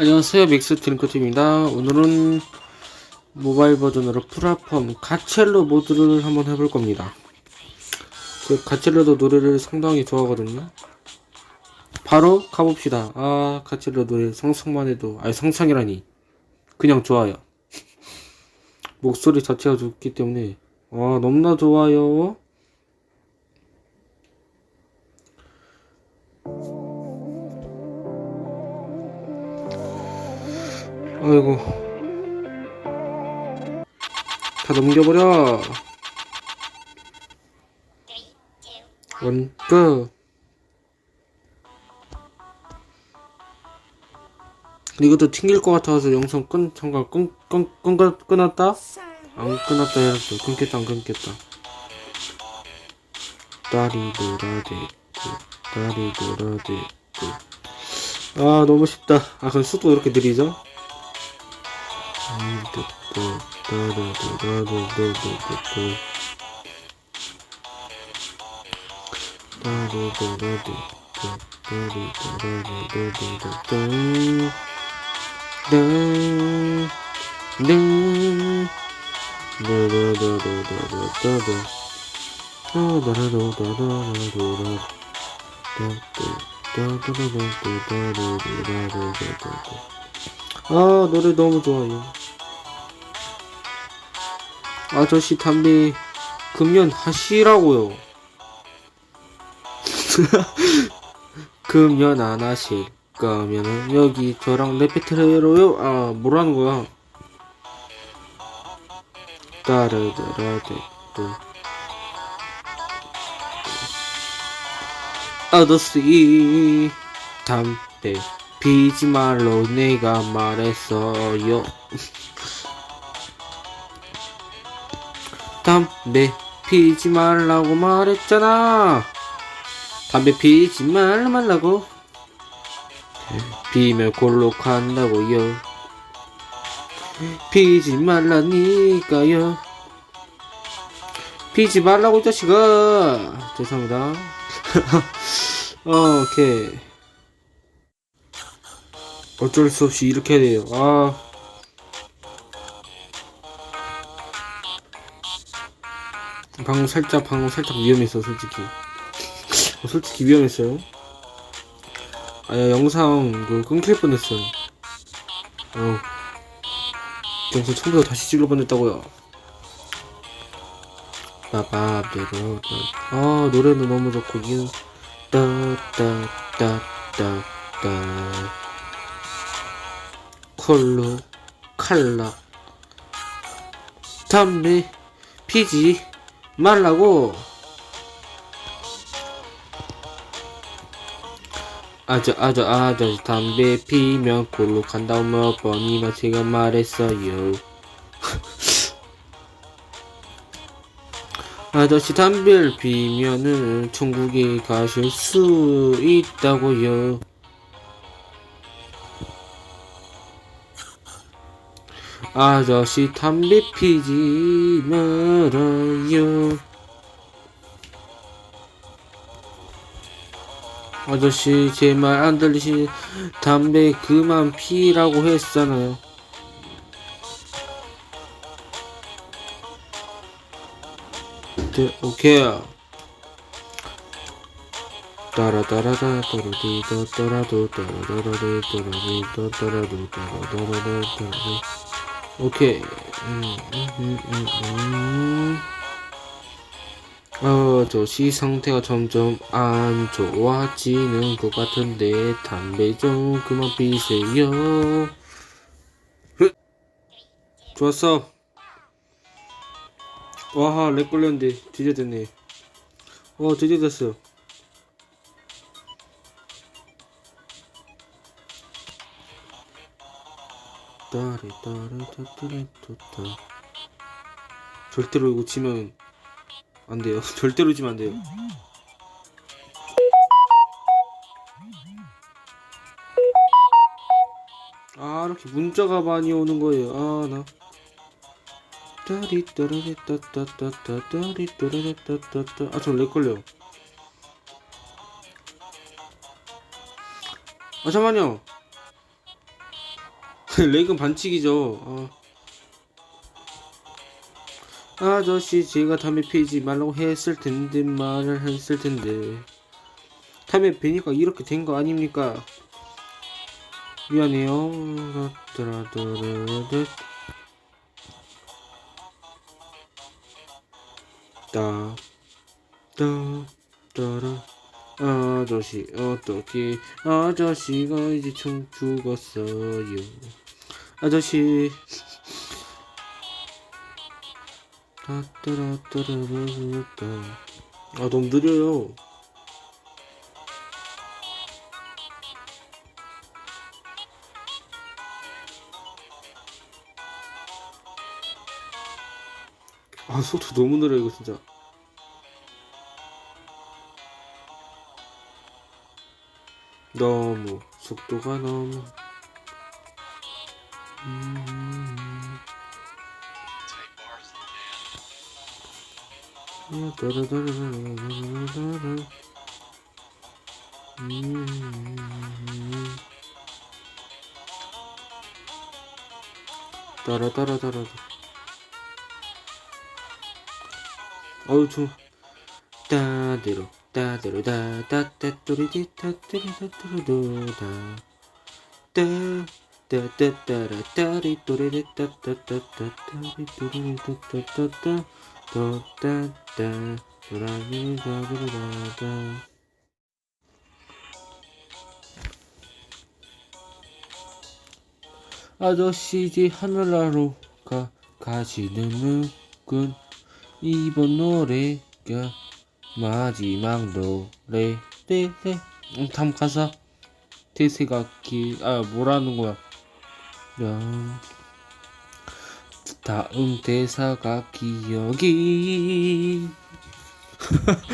안녕하세요. 믹스 드링크팀입니다. 오늘은 모바일 버전으로 프라펌 가첼로 모드를 한번 해볼 겁니다. 제가 가첼로도 노래를 상당히 좋아하거든요. 바로 가봅시다. 아 가첼로 노래 상상만 해도 아니 상상이라니. 그냥 좋아요. 목소리 자체가 좋기 때문에. 아 너무나 좋아요 아이고. 다 넘겨버려. 원끝 이것도 튕길 것 같아서 영상 끈 잠깐 끈 끈끈 끊었다? 안 끊었다 해야지 끊겠다 안 끊겠다. 따리도라데 따리도라데 아 너무 쉽다. 아 그럼速도 이렇게 느리죠 아 노래 너무 좋아요 아저씨 담배 금연 하시라고요. 금연 안 하실 거면은 여기 저랑 레페트레로요? 아 뭐라는 거야? 따르르르르 아저씨 담배 피지 말로 내가 말했어요 담배 피지 말라고 말했잖아. 담배 피지 말라 말라고. 피면 골록한다고요. 피지 말라니까요. 피지 말라고 이 자식아. 죄송합니다. 어, 오케이. 어쩔 수 없이 이렇게 해야 돼요. 아 방금 살짝 방금 살짝 위험했어 솔직히. 어, 솔직히 위험했어요. 아 영상 그 끊길 뻔했어요. 어. 영상 처음부터 다시 찍을 뻔했다고요. 빠바베로 아 노래도 너무 좋고 유 따따따따따. 콜로 칼라. 담배 피지 말라고. 아저 아저 아저 담배 피면 골로 간다고 몇 번이나 제가 말했어요. 아저씨 담배를 피면은 천국에 가실 수 있다고요 아저씨 담배 피지 말아요 아저씨 제 말 안 들리시 담배 그만 피라고 했잖아요 네, 오케이 따라따라다 또라도 또라도라도 또라디도 또라도 또라도라도 또라도 오케이 음, 음, 음, 음, 음. 어, 저씨 상태가 점점 안 좋아지는 것 같은데 담배 좀 그만 피세요. 흐! 좋았어. 와하, 렉 걸렸는데 드디어 됐네. 어, 드디어 됐어요. 따따 절대로 이거 치면 안 돼요. 절대로 지면 안 돼요. 아, 이렇게 문자가 많이 오는 거예요. 아, 나. 따리 따라리 따따따따 따리 따라리 따따따 아, 저 렉 걸려요. 아, 잠깐만요. 렉은 반칙이죠. 어. 아저씨 제가 담배 피지 말라고 했을 텐데 말을 했을 텐데 담배 피니까 이렇게 된 거 아닙니까? 미안해요. 따, 따, 따라. 아저씨 어떻게 아저씨가 이제 총 죽었어요. 아저씨. 따따라따라따. 아 너무 느려요. 아 속도 너무 느려 이거 진짜. 너무 속도가 너무. 음. 음. 따라따라따라. 어우 좀 따대로 따대로 다따따뚜리디 따뚜리따뚜루다 따 따따따라 따리 또리리 따따따따따리 또리리 따따따따 또따따 또라미 따르르다다 아저씨지 하늘나라로 가 가시는 군 이번 노래가 마지막 노래 네네 음, 다음 가사. 대세가 기아 뭐라는 거야? 야. 다음 대사가 기억이.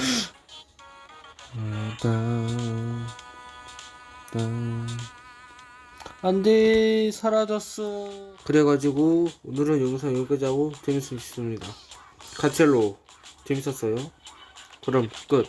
안돼. 사라졌어. 그래가지고 오늘은 영상 여기까지 하고 재밌었습니다. 가첼로. 재밌었어요? 그럼 끝